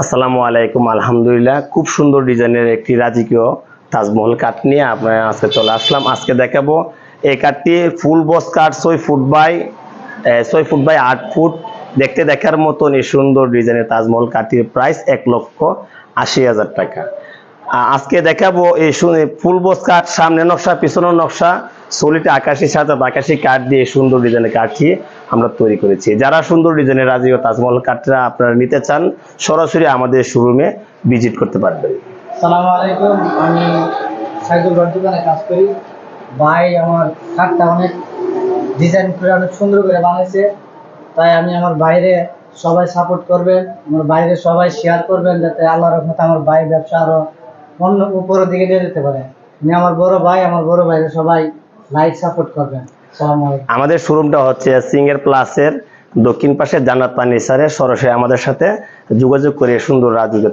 আসসালামু আলাইকুম, আলহামদুলিল্লাহ। খুব সুন্দর ডিজাইনের একটি রাজকীয় তাজমহল কাঠ নিয়ে আপনার আজকে চলে আসলাম। আজকে দেখাবো এই কাঠটি ফুল বস কাঠ, ছয় ফুট বাই ছয় ফুট বাই আট ফুট। দেখতে দেখার মতন এই সুন্দর ডিজাইনের তাজমহল কাঠটির প্রাইস এক লক্ষ আশি হাজার টাকা। আজকে দেখাবো এই ফুল বস কাঠ, সামনে নকশা, পিছনের নকশা, সলিড আকাশি সাথে আকাশি কাঠ দিয়ে সুন্দর ডিজাইনের কাঠটি আমরা তৈরি করেছি। যারা সুন্দর ডিজাইনের রাজীয় তাজমহল কাঠটা আপনারা নিতে চান, সরাসরি আমাদের শোরুমে ভিজিট করতে পারবেন। সালাম আলাইকুম, আমি সাইদুল দোকানে কাজ করি। ভাই, আমার কাঠটা অনেক ডিজাইন করে অনেক সুন্দর করে বানাইছে। তাই আমি আমার বাইরে সবাই সাপোর্ট করবেন আমার বাইরে সবাই শেয়ার করবেন যাতে আল্লাহর রহমতে আমার ভাই ব্যবসা আরও অন্য উপরের দিকে নিয়ে যেতে পারে। আমি আমার বড় ভাই, আমার বড় ভাইরে সবাই লাইক সাপোর্ট করবেন আমাদের শোরুমটা হচ্ছে সিঙ্গের প্লাসের দক্ষিণ পাশে জান্নাত পানি স্যারের সরাসরি আমাদের সাথে যোগাযোগ করে সুন্দর রাজকীয়